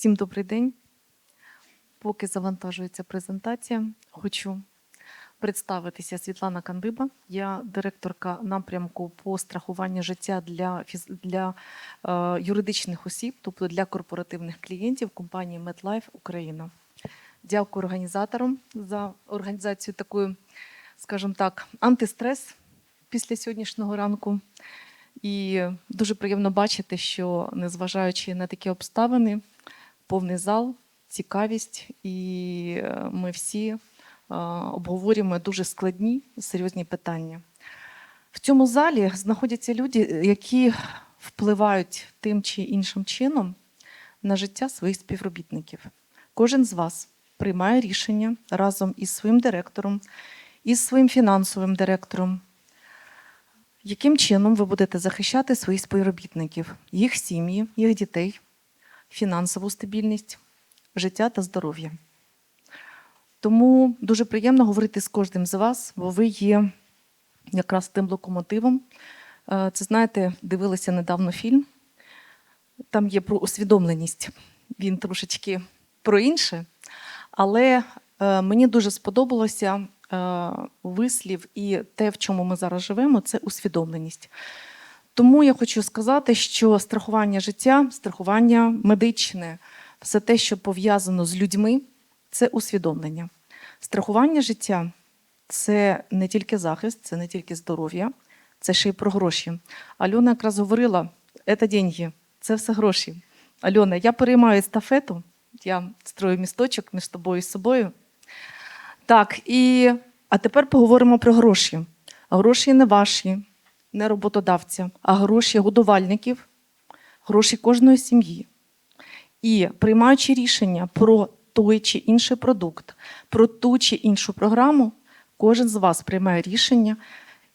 Всім добрий день. Поки завантажується презентація, хочу представитися Світлана Кандиба. Я директорка напрямку по страхуванню життя для, фіз- для е, юридичних осіб, тобто для корпоративних клієнтів компанії MedLife Україна. Дякую організаторам за організацію такої, скажімо так, антистрес після сьогоднішнього ранку. І дуже приємно бачити, що незважаючи на такі обставини, повний зал, цікавість, і е, ми всі е, обговорюємо дуже складні, серйозні питання. В цьому залі знаходяться люди, які впливають тим чи іншим чином на життя своїх співробітників. Кожен з вас приймає рішення разом із своїм директором, із своїм фінансовим директором, яким чином ви будете захищати своїх співробітників, їх сім'ї, їх дітей, фінансову стабільність, життя та здоров'я. Тому дуже приємно говорити з кожним з вас, бо ви є якраз тим локомотивом. Е, Це знаєте, дивилися недавно фільм. Там є про усвідомленість. Він трошечки про інше. Але е, мені дуже сподобалося е, вислів і те, в чому ми зараз живемо, це усвідомленість. Тому я хочу сказати, що страхування життя, страхування медичне, все те, що пов'язано з людьми, це усвідомлення. Страхування життя це не тільки захист, це не тільки здоров'я, це ще й про гроші. Альона якраз говорила, це деньги, це все гроші. Альона, я переймаю естафету, я строю місточок між тобою і собою. Так, і а тепер поговоримо про гроші. Гроші не ваші, не роботодавця, а гроші годувальників, гроші кожної сім'ї. І приймаючи рішення про той чи інший продукт, про ту чи іншу програму, кожен з вас приймає рішення,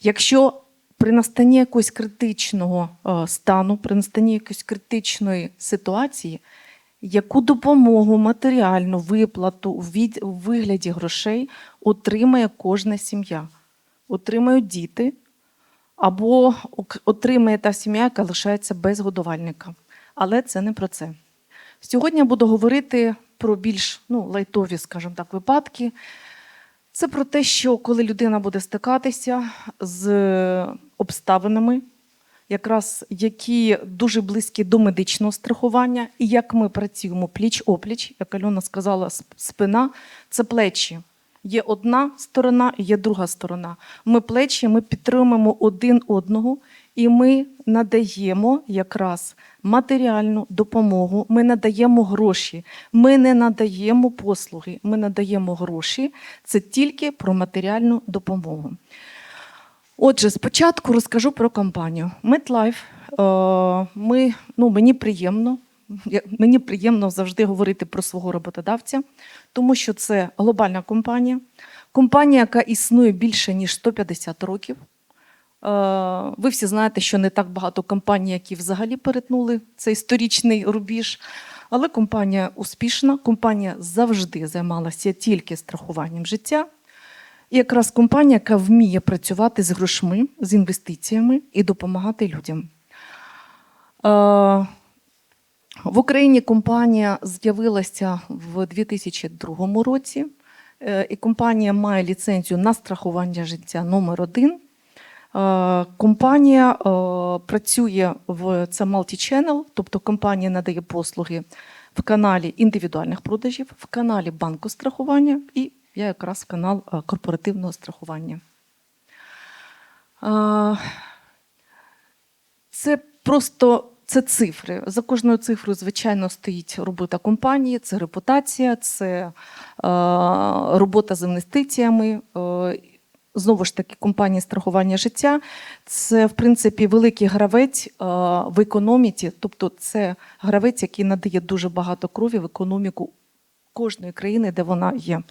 якщо при настанні якогось критичного е, стану, при настанні якоїсь критичної ситуації, яку допомогу, матеріальну виплату у вигляді грошей отримає кожна сім'я, отримають діти, або отримає та сім'я, яка лишається без годувальника. Але це не про це. Сьогодні я буду говорити про більш ну, лайтові, скажімо так, випадки. Це про те, що коли людина буде стикатися з обставинами, якраз які дуже близькі до медичного страхування, і як ми працюємо пліч-опліч, як Альона сказала, спина це плечі. Є одна сторона є друга сторона. Ми плечі, ми підтримуємо один одного, і ми надаємо якраз матеріальну допомогу, ми надаємо гроші, ми не надаємо послуги, ми надаємо гроші. Це тільки про матеріальну допомогу. Отже, спочатку розкажу про компанію. MedLife. е, Ми, ну, мені приємно. Мені приємно завжди говорити про свого роботодавця, тому що це глобальна компанія, компанія, яка існує більше ніж 150 років. Е, Ви всі знаєте, що не так багато компаній, які взагалі перетнули цей історичний рубіж. Але компанія успішна, компанія завжди займалася тільки страхуванням життя. І якраз компанія, яка вміє працювати з грошми, з інвестиціями і допомагати людям. В Україні компанія з'явилася в 2002 році, Е, і компанія має ліцензію на страхування життя номер один. Е, Компанія е, працює в це multi-channel, тобто компанія надає послуги в каналі індивідуальних продажів, в каналі банку страхування і я якраз канал корпоративного страхування. Це просто це цифри. За кожною цифрою, звичайно, стоїть робота компанії, це репутація, це е, робота з інвестиціями. Е, Знову ж таки, компанія страхування життя це, в принципі, великий гравець е, в економіці, тобто це гравець, який надає дуже багато крові в економіку кожної країни, де вона є.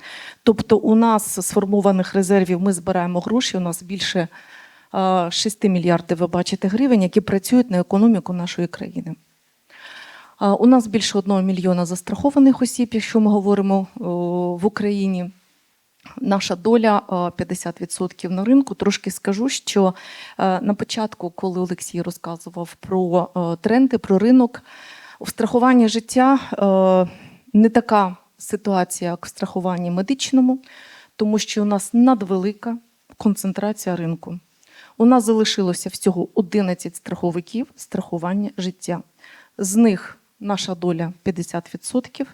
Тобто, у нас сформованих резервів ми збираємо гроші. У нас більше 6 мільярдів, ви бачите, гривень, які працюють на економіку нашої країни. У нас більше 1 мільйона застрахованих осіб, якщо ми говоримо в Україні. Наша доля е, 50% на ринку. Трошки скажу, що е, на початку, коли Олексій розказував про тренди, про ринок, У страхуванні життя е, не така ситуація, як в страхуванні медичному, тому що у нас надвелика концентрація ринку. У нас залишилося всього 11 страховиків страхування життя. З них наша доля 50%.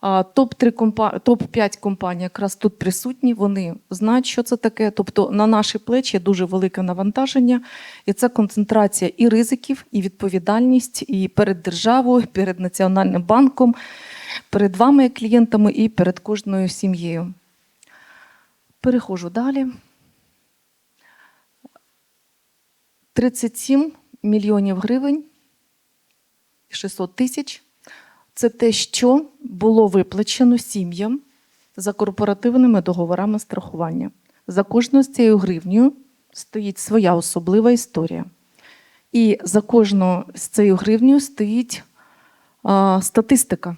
А топ-3 компа... топ-5 компаній якраз тут присутні, вони знають, що це таке. Тобто на наші плечі дуже велике навантаження, і це концентрація і ризиків, і відповідальність і перед державою, перед Національним банком, перед вами, клієнтами, і перед кожною сім'єю. Переходжу далі. 37 мільйонів гривень 600 тисяч це те, що було виплачено сім'ям за корпоративними договорами страхування. За кожною з цією гривнею стоїть своя особлива історія. І за кожну з цією гривнею стоїть а, статистика.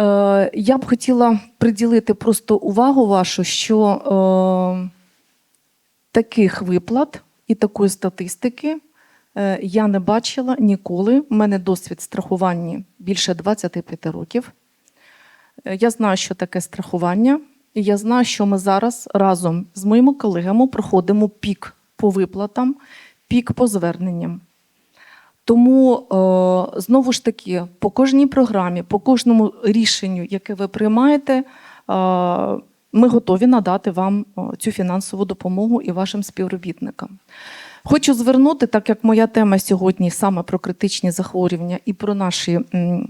Е, я б хотіла приділити просто увагу вашу, що е, таких виплат і такої статистики е, я не бачила ніколи. У мене досвід страхування більше 25 років. Е, Я знаю, що таке страхування, і я знаю, що ми зараз разом з моїми колегами проходимо пік по виплатам, пік по зверненням. Тому е, знову ж таки, по кожній програмі, по кожному рішенню, яке ви приймаєте, ми готові надати вам цю фінансову допомогу і вашим співробітникам. Хочу звернути, так як моя тема сьогодні саме про критичні захворювання і про наші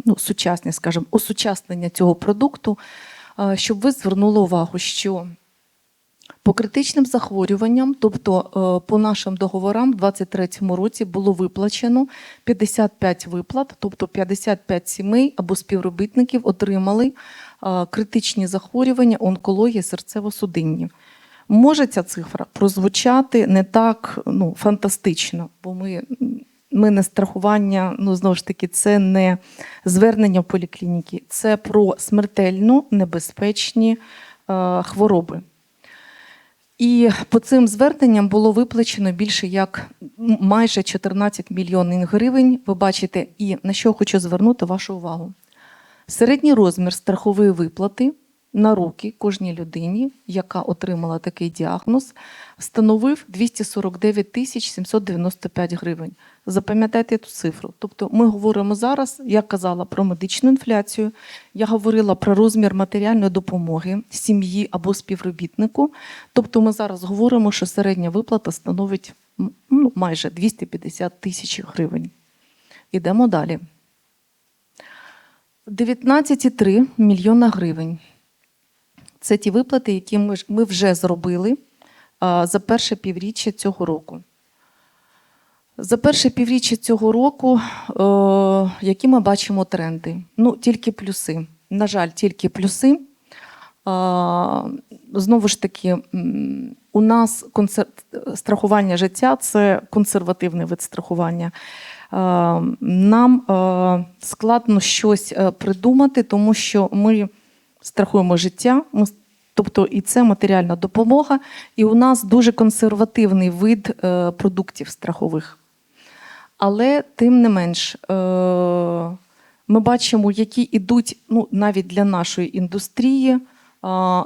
ну, сучасні, скажімо, осучаснення цього продукту, е, щоб ви звернули увагу, що по критичним захворюванням, тобто е, по нашим договорам, в 2023 році було виплачено 55 виплат, тобто 55 сімей або співробітників отримали критичні захворювання, онкології, серцево-судинні. Може ця цифра прозвучати не так ну, фантастично, бо ми, ми не страхування, ну знову ж таки, це не звернення в поліклініки, це про смертельно небезпечні е, хвороби. І по цим зверненням було виплачено більше як майже 14 мільйонів гривень. Ви бачите, і на що хочу звернути вашу увагу. Середній розмір страхової виплати на руки кожній людині, яка отримала такий діагноз, становив 249 тисяч 795 гривень. Запам'ятайте цю цифру. Тобто ми говоримо зараз, я казала про медичну інфляцію, я говорила про розмір матеріальної допомоги сім'ї або співробітнику. Тобто ми зараз говоримо, що середня виплата становить ну, майже 250 тисяч гривень. Ідемо далі. 19,3 мільйона гривень. Це ті виплати, які ми, вже зробили за перше півріччя цього року. За перше півріччя цього року, е, які ми бачимо тренди? Ну, тільки плюси. На жаль, тільки плюси. Знову ж таки, у нас страхування життя це консервативний вид страхування. А, Нам е, складно щось е, придумати, тому що ми страхуємо життя, тобто і це матеріальна допомога, і у нас дуже консервативний вид е, продуктів страхових. Але тим не менш, е, ми бачимо, які йдуть ну, навіть для нашої індустрії е,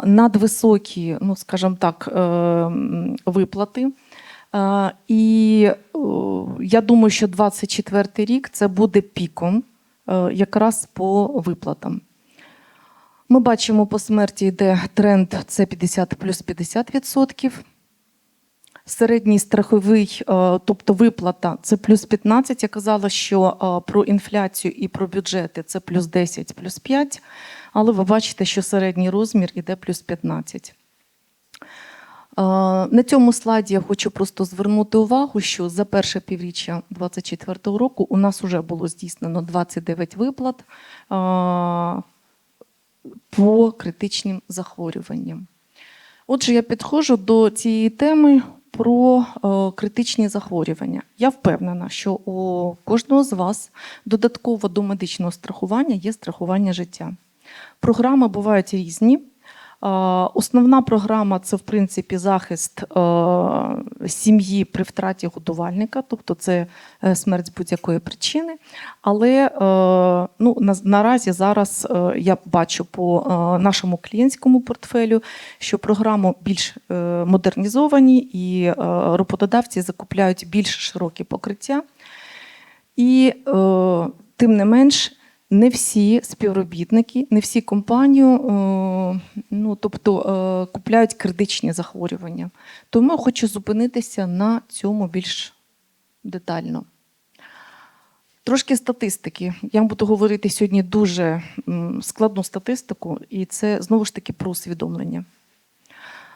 надвисокі, ну, скажімо так, е, виплати. Е, І я думаю, що 24 рік це буде піком е, якраз по виплатам. Ми бачимо, по смерті йде тренд це 50 плюс 50%. Середній страховий, е, тобто виплата, це плюс 15. Я казала, що е, про інфляцію і про бюджети це плюс 10, плюс 5. Але ви бачите, що середній розмір іде плюс 15. Е, На цьому слайді я хочу просто звернути увагу, що за перше півріччя 2024 року у нас вже було здійснено 29 виплат е, по критичним захворюванням. Отже, я підходжу до цієї теми про е, критичні захворювання. Я впевнена, що у кожного з вас додатково до медичного страхування є страхування життя. Програми бувають різні. Основна програма це в принципі захист е, сім'ї при втраті годувальника, тобто це е, смерть з будь-якої причини. Але е, ну, наразі зараз я бачу по нашому клієнтському портфелю, що програму більш модернізовані і роботодавці закупляють більш широкі покриття. І тим не менш, не всі співробітники, не всі компанії, е, ну тобто е, купляють критичні захворювання. Тому я хочу зупинитися на цьому більш детально. Трошки статистики. Я буду говорити сьогодні дуже складну статистику, і це знову ж таки про усвідомлення.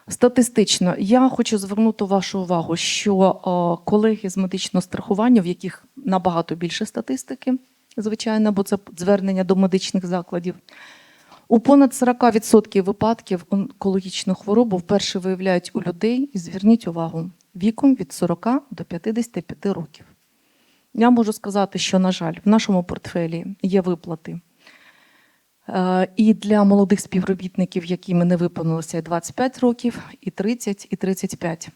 Статистично, я хочу звернути вашу увагу, що е, колеги з медичного страхування, в яких набагато більше статистики, звичайно, бо це звернення до медичних закладів, у понад 40% випадків онкологічну хворобу вперше виявляють у людей, і зверніть увагу, віком від 40 до 55 років. Я можу сказати, що, на жаль, в нашому портфелі є виплати Е, І для молодих співробітників, яким не виповнилося 25 років, і 30, і 35.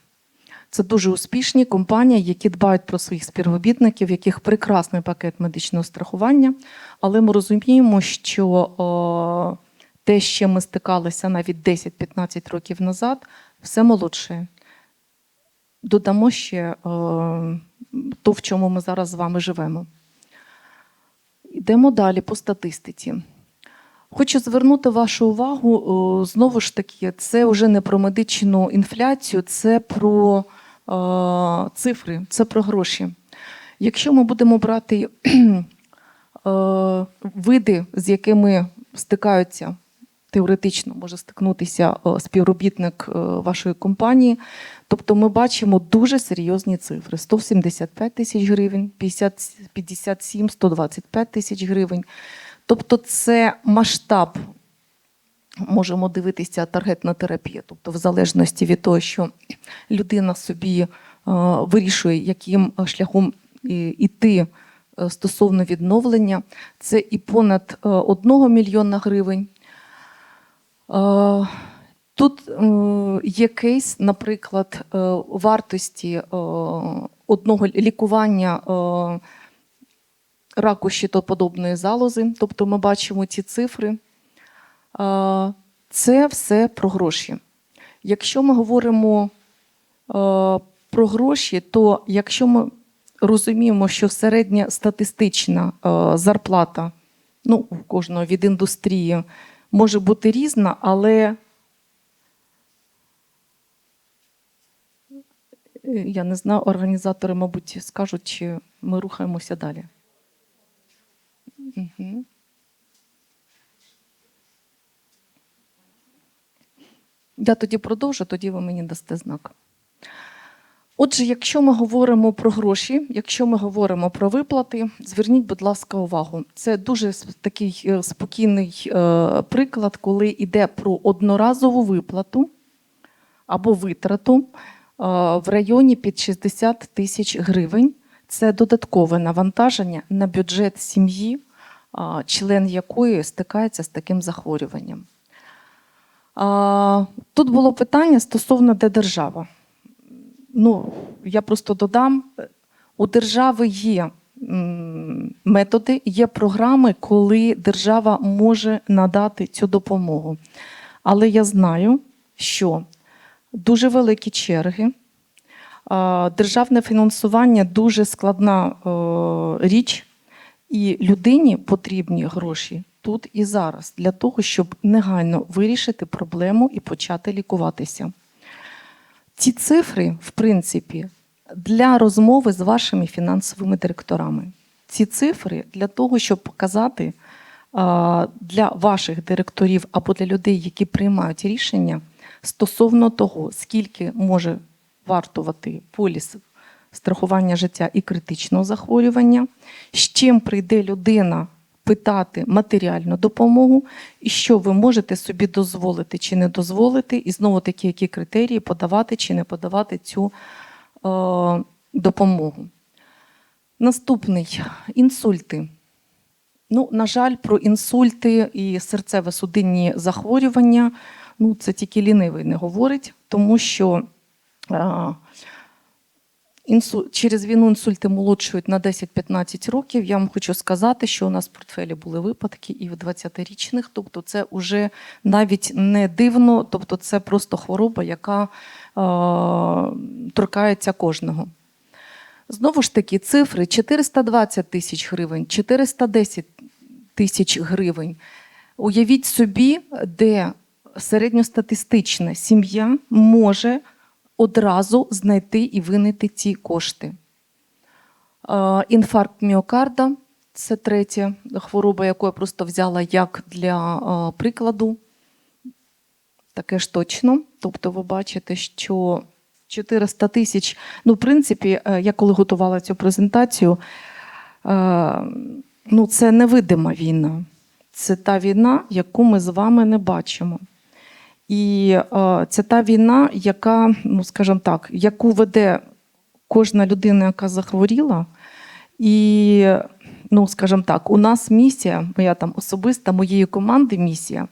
Це дуже успішні компанії, які дбають про своїх співробітників, в яких прекрасний пакет медичного страхування. Але ми розуміємо, що о, те, з чим ми стикалися навіть 10-15 років назад, все молодше. Додамо ще о, то, в чому ми зараз з вами живемо. Йдемо далі по статистиці. Хочу звернути вашу увагу знову ж таки, це вже не про медичну інфляцію, це про цифри, це про гроші. Якщо ми будемо брати е, види, з якими стикаються теоретично, може стикнутися е, співробітник е, вашої компанії, тобто ми бачимо дуже серйозні цифри: 175 тисяч гривень, 50, 57, 125 тисяч гривень. Тобто, це масштаб, можемо дивитися таргетна терапія, тобто, в залежності від того, що людина собі е, вирішує, яким шляхом і- іти е, стосовно відновлення, це і понад 1 мільйона гривень. Е, Тут е, є кейс, наприклад, е, вартості е, одного лікування е, раку щитоподобної залози. Тобто ми бачимо ці цифри. Це все про гроші. Якщо ми говоримо про гроші, то якщо ми розуміємо, що середня статистична зарплата ну, у кожного від індустрії може бути різна, але е, я не знаю, організатори, мабуть, скажуть, чи ми рухаємося далі. Угу. Я тоді продовжу, тоді ви мені дасте знак. Отже, якщо ми говоримо про гроші, якщо ми говоримо про виплати, зверніть, будь ласка, увагу. Це дуже такий е, спокійний е, приклад, коли йде про одноразову виплату або витрату е, в районі під 60 тисяч гривень. Це додаткове навантаження на бюджет сім'ї, член якої стикається з таким захворюванням. Тут було питання стосовно де держава. Ну, я просто додам: у держави є методи, є програми, коли держава може надати цю допомогу. Але я знаю, що дуже великі черги. Державне фінансування дуже складна річ, і людині потрібні гроші тут і зараз для того, щоб негайно вирішити проблему і почати лікуватися. Ці цифри, в принципі, для розмови з вашими фінансовими директорами. Ці цифри для того, щоб показати для ваших директорів або для людей, які приймають рішення стосовно того, скільки може вартувати поліс страхування життя і критичного захворювання, з чим прийде людина питати матеріальну допомогу, і що ви можете собі дозволити чи не дозволити, і знову таки, які критерії подавати чи не подавати цю е, допомогу. Наступний інсульти. Ну, на жаль, про інсульти і серцево-судинні захворювання Ну, це тільки лінивий не говорить, тому що е, інсу... через війну інсульти молодшують на 10-15 років. Я вам хочу сказати, що у нас в портфелі були випадки і в 20-річних, тобто це вже навіть не дивно, тобто це просто хвороба, яка е, торкається кожного. Знову ж таки, цифри 420 тисяч гривень, 410 тисяч гривень. Уявіть собі, де середньостатистична сім'я може одразу знайти і винайти ці кошти. Е, Інфаркт міокарда це третя хвороба, яку я просто взяла як для е, прикладу. Таке ж точно. Тобто, ви бачите, що 400 тисяч. Ну, в принципі, е, я коли готувала цю презентацію, ну, це невидима війна. Це та війна, яку ми з вами не бачимо. І е, це та війна, яка, ну скажімо так, яку веде кожна людина, яка захворіла. І, ну, скажімо так, у нас місія, моя там особиста, моєї команди місія.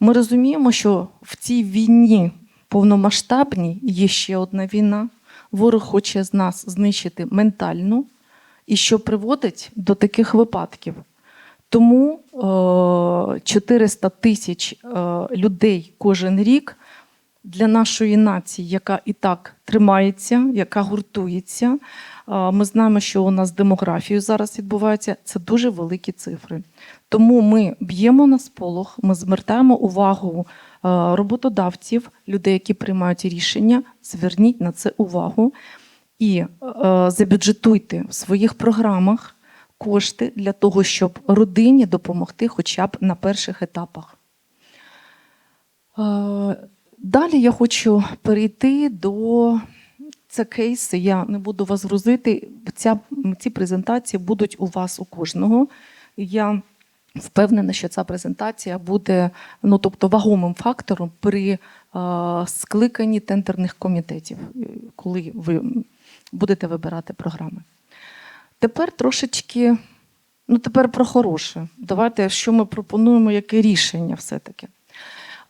Ми розуміємо, що в цій війні повномасштабній є ще одна війна. Ворог хоче з нас знищити ментально, і що приводить до таких випадків. Тому е, 400 тисяч е, людей кожен рік для нашої нації, яка і так тримається, яка гуртується. е, Ми знаємо, що у нас з демографією зараз відбувається. Це дуже великі цифри. Тому ми б'ємо на сполох, ми звертаємо увагу е, роботодавців, людей, які приймають рішення. Зверніть на це увагу і е, забюджетуйте в своїх програмах кошти для того, щоб родині допомогти хоча б на перших етапах. Е, Далі я хочу перейти до це кейси. Я не буду вас грузити. Ця, ці презентації будуть у вас у кожного. Я впевнена, що ця презентація буде ну, тобто, вагомим фактором при е, скликанні тендерних комітетів, е, коли ви будете вибирати програми. Тепер трошечки, ну тепер про хороше. Давайте, що ми пропонуємо, яке рішення все-таки.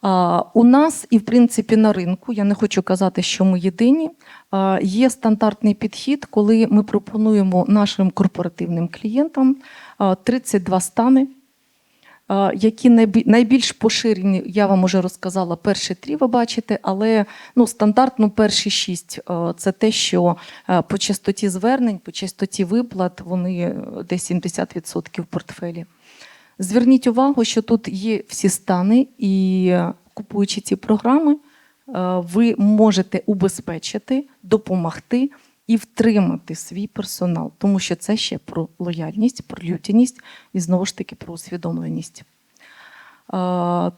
А, У нас і в принципі на ринку, я не хочу казати, що ми єдині. а, Є стандартний підхід, коли ми пропонуємо нашим корпоративним клієнтам а, 32 стани, які найбільш поширені, я вам вже розказала, перші три ви бачите, але ну, стандартно перші шість це те, що по частоті звернень, по частоті виплат вони е, десь 70% в портфелі. Зверніть увагу, що тут є всі стани, і е, купуючи ці програми, е, ви можете убезпечити, допомогти і втримати свій персонал, тому що це ще про лояльність, про людяність і знову ж таки про усвідомленість.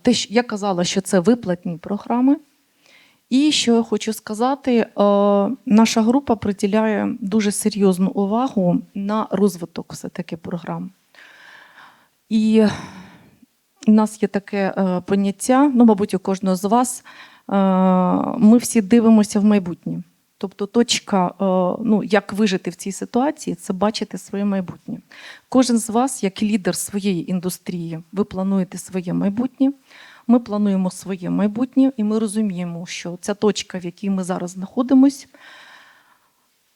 Те, я казала, що це виплатні програми. І що я хочу сказати, наша група приділяє дуже серйозну увагу на розвиток все-таки програм. І у нас є таке е, поняття, ну, мабуть, у кожного з вас, е, ми всі дивимося в майбутнє. Тобто, точка, е, ну, як вижити в цій ситуації, це бачити своє майбутнє. Кожен з вас, як лідер своєї індустрії, ви плануєте своє майбутнє. Ми плануємо своє майбутнє, і ми розуміємо, що ця точка, в якій ми зараз знаходимося,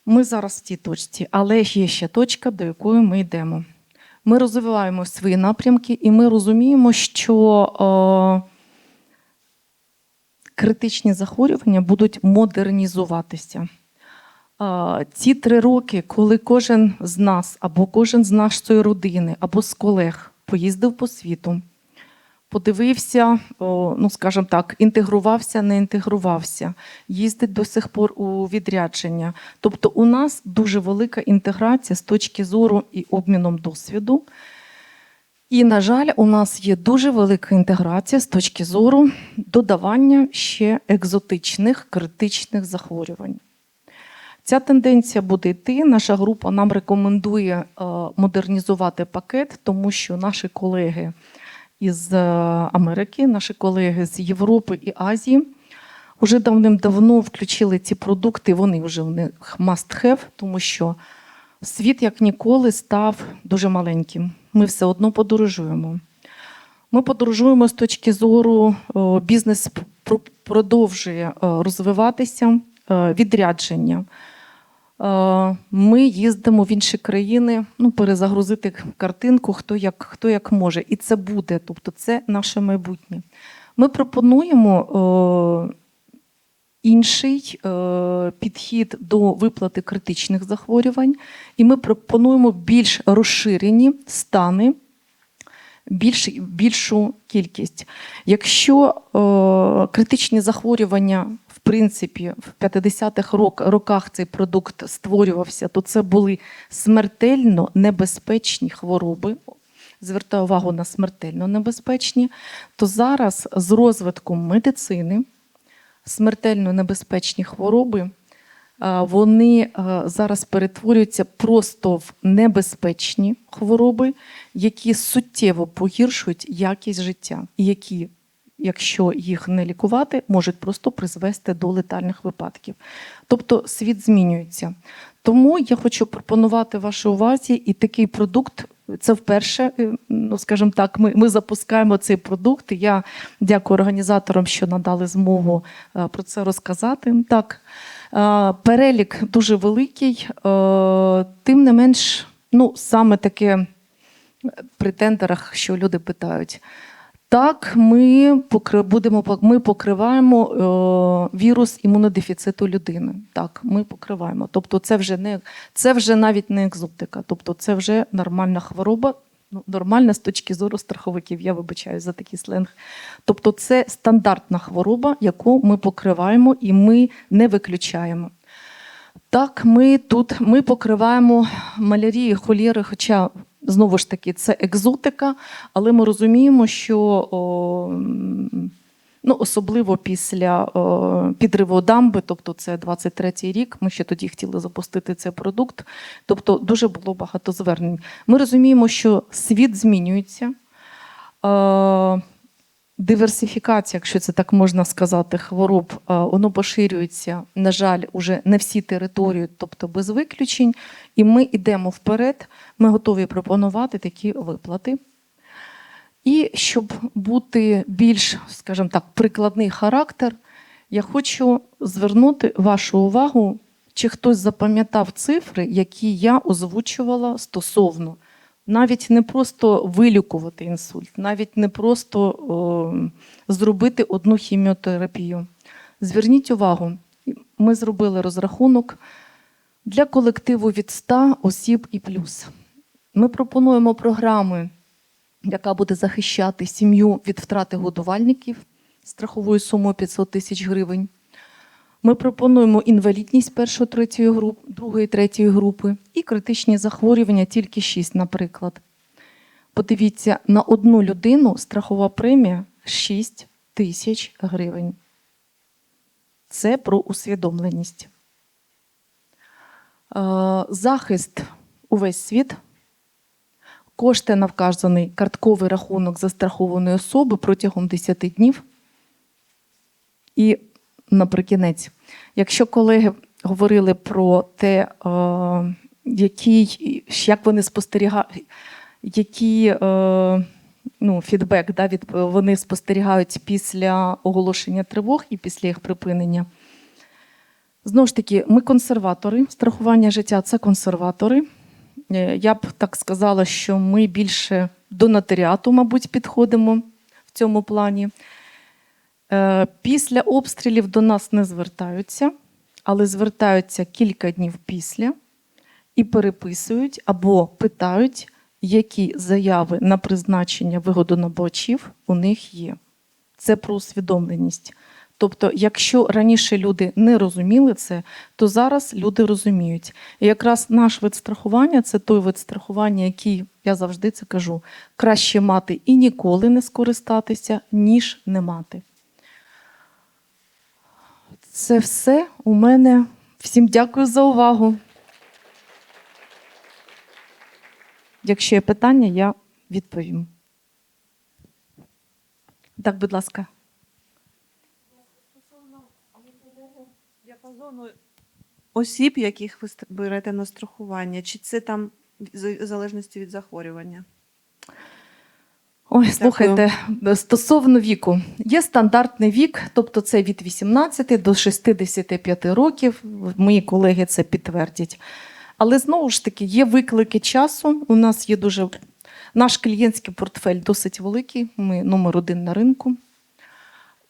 ми зараз в цій точці, але є ще точка, до якої ми йдемо. Ми розвиваємо свої напрямки, і ми розуміємо, що е, критичні захворювання будуть модернізуватися. Ці три роки, коли кожен з нас, або кожен з нашої родини, або з колег поїздив по світу, подивився, ну скажімо так, інтегрувався, не інтегрувався, їздить до сих пор у відрядження. Тобто, у нас дуже велика інтеграція з точки зору і обміном досвіду. І, на жаль, у нас є дуже велика інтеграція з точки зору додавання ще екзотичних критичних захворювань. Ця тенденція буде йти. Наша група нам рекомендує е, модернізувати пакет, тому що наші колеги із е, Америки, наші колеги з Європи і Азії вже давним-давно включили ці продукти. Вони вже в них must have, тому що світ як ніколи став дуже маленьким. Ми все одно подорожуємо. Ми подорожуємо з точки зору о, бізнес продовжує е, розвиватися, е, відрядження. Е, Ми їздимо в інші країни, ну, перезагрузити картинку, хто як, хто як може. І це буде, тобто це наше майбутнє. Ми пропонуємо е, інший е, підхід до виплати критичних захворювань, і ми пропонуємо більш розширені стани більш, більшу кількість. Якщо е, критичні захворювання, в принципі, в 50-х рок, роках цей продукт створювався, то це були смертельно небезпечні хвороби. Звертаю увагу на смертельно небезпечні, то зараз з розвитком медицини смертельно небезпечні хвороби вони зараз перетворюються просто в небезпечні хвороби, які суттєво погіршують якість життя, і які, якщо їх не лікувати, можуть просто призвести до летальних випадків. Тобто світ змінюється. Тому я хочу пропонувати вашій увазі і такий продукт. Це вперше, е, ну скажімо так, ми, ми запускаємо цей продукт. Я дякую організаторам, що надали змогу е, про це розказати. Так, е, перелік дуже великий, тим не менш, ну саме таке при тендерах, що люди питають. Так, ми покри- будемо ми покриваємо е, вірус імунодефіциту людини. Так, ми покриваємо. Тобто, це вже не це вже навіть не екзотика. Тобто, це вже нормальна хвороба. Ну, нормальна з точки зору страховиків. Я вибачаю за такий сленг. Тобто, це стандартна хвороба, яку ми покриваємо і ми не виключаємо. Так, ми тут ми покриваємо малярії, холєри, хоча знову ж таки це екзотика, але ми розуміємо, що о, ну, особливо після о, підриву дамби, тобто це 23-й рік, ми ще тоді хотіли запустити цей продукт. Тобто дуже було багато звернень. Ми розуміємо, що світ змінюється. Е, Диверсифікація, якщо це так можна сказати, хвороб, е, воно поширюється, на жаль, уже не всі території, тобто без виключень. І ми йдемо вперед, ми готові пропонувати такі виплати. І щоб бути більш, скажімо так, прикладний характер, я хочу звернути вашу увагу, чи хтось запам'ятав цифри, які я озвучувала стосовно навіть не просто вилікувати інсульт, навіть не просто о, зробити одну хіміотерапію. Зверніть увагу, ми зробили розрахунок для колективу від 100 осіб і плюс. Ми пропонуємо програми, яка буде захищати сім'ю від втрати годувальників страховою сумою 500 тисяч гривень. Ми пропонуємо інвалідність першої, третьої груп, другої, третьої групи і критичні захворювання тільки 6, наприклад. Подивіться, на одну людину страхова премія 6 тисяч гривень. Це про усвідомленість. Е, Захист увесь світ. Кошти на вказаний картковий рахунок застрахованої особи протягом 10 днів. І наприкінець, якщо колеги говорили про те, е, який, як вони спостерігають, який е, ну, фідбек да, від, вони спостерігають після оголошення тривог і після їх припинення. Знову ж таки, ми консерватори. Страхування життя це консерватори. Е, Я б так сказала, що ми більше до нотаріату, мабуть, підходимо в цьому плані. Е, Після обстрілів до нас не звертаються, але звертаються кілька днів після і переписують або питають, які заяви на призначення вигодонабувачів у них є. Це про усвідомленість. Тобто, якщо раніше люди не розуміли це, то зараз люди розуміють. І якраз наш вид страхування це той вид страхування, який я завжди це кажу: краще мати і ніколи не скористатися, ніж не мати. Це все у мене. Всім дякую за увагу. Якщо є питання, я відповім. Так, будь ласка. осіб, яких ви берете на страхування, чи це там в залежності від захворювання? Ой, слухайте, стосовно віку, є стандартний вік, тобто це від 18 до 65 років. Мої колеги це підтвердять. Але знову ж таки, є виклики часу. У нас є дуже наш клієнтський портфель досить великий. Ми номер один на ринку.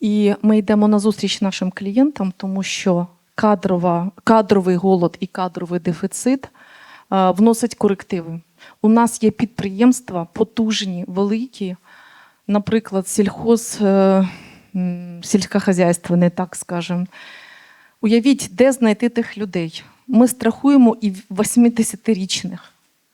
І ми йдемо на зустріч нашим клієнтам, тому що кадрова, кадровий голод і кадровий дефіцит е, вносять корективи. У нас є підприємства потужні, великі, наприклад, сільхоз, е, м, сільськохозяйственне, так скажемо. Уявіть, де знайти тих людей. Ми страхуємо і 80-річних.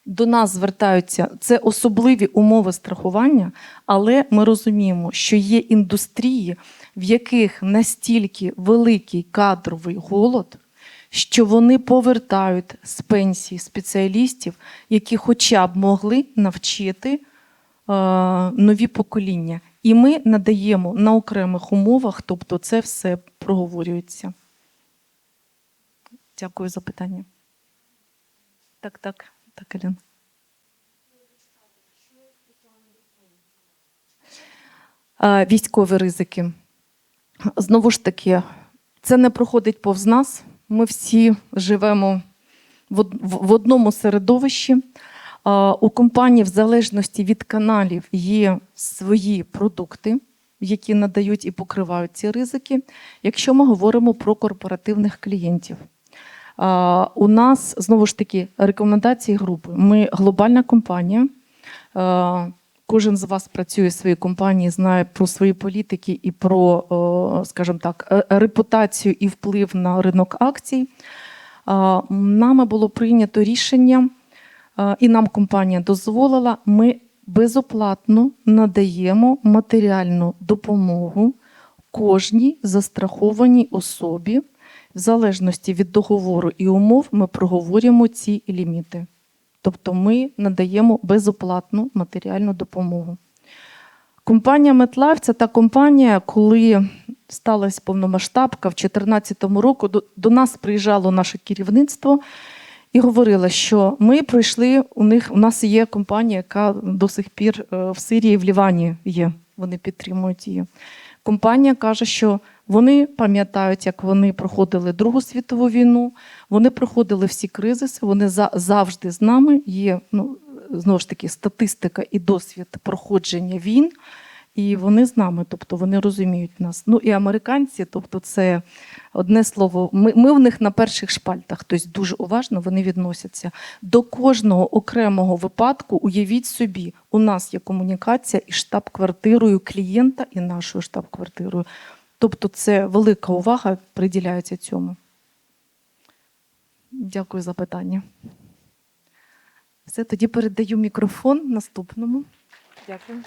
До нас звертаються це особливі умови страхування, але ми розуміємо, що є індустрії, в яких настільки великий кадровий голод, що вони повертають з пенсії спеціалістів, які хоча б могли навчити е, нові покоління. І ми надаємо на окремих умовах, тобто це все проговорюється. Дякую за питання. Так, так, так, Алін. Е, Військові ризики. Знову ж таки, це не проходить повз нас. Ми всі живемо в од- в в одному середовищі. У компанії, в залежності від каналів, є свої продукти, які надають і покривають ці ризики. Якщо ми говоримо про корпоративних клієнтів, у нас знову ж таки рекомендації групи. Ми глобальна компанія. Кожен з вас працює в своїй компанії, знає про свої політики і про, скажімо так, е, репутацію і вплив на ринок акцій. Нами було прийнято рішення, і нам компанія дозволила. Ми безоплатно надаємо матеріальну допомогу кожній застрахованій особі. В залежності від договору і умов ми проговорюємо ці ліміти. Тобто ми надаємо безоплатну матеріальну допомогу. Компанія MetLife – це та компанія, коли сталася повномасштабка в 2014 році, до, до нас приїжджало наше керівництво і говорило, що ми пройшли, у них у нас є компанія, яка до сих пір е, в Сирії, в Лівані є. Вони підтримують її. Компанія каже, що вони пам'ятають, як вони проходили Другу світову війну, вони проходили всі кризиси, вони за, завжди з нами. Є ну, знову ж таки статистика і досвід проходження війн, і вони з нами, тобто вони розуміють нас. Ну і американці, тобто, це одне слово, ми, ми в них на перших шпальтах, тобто дуже уважно вони відносяться. До кожного окремого випадку, уявіть собі, у нас є комунікація із штаб-квартирою клієнта і нашою штаб-квартирою. Тобто, це велика увага приділяється цьому. Дякую за питання. Все, тоді передаю мікрофон наступному. Дякую.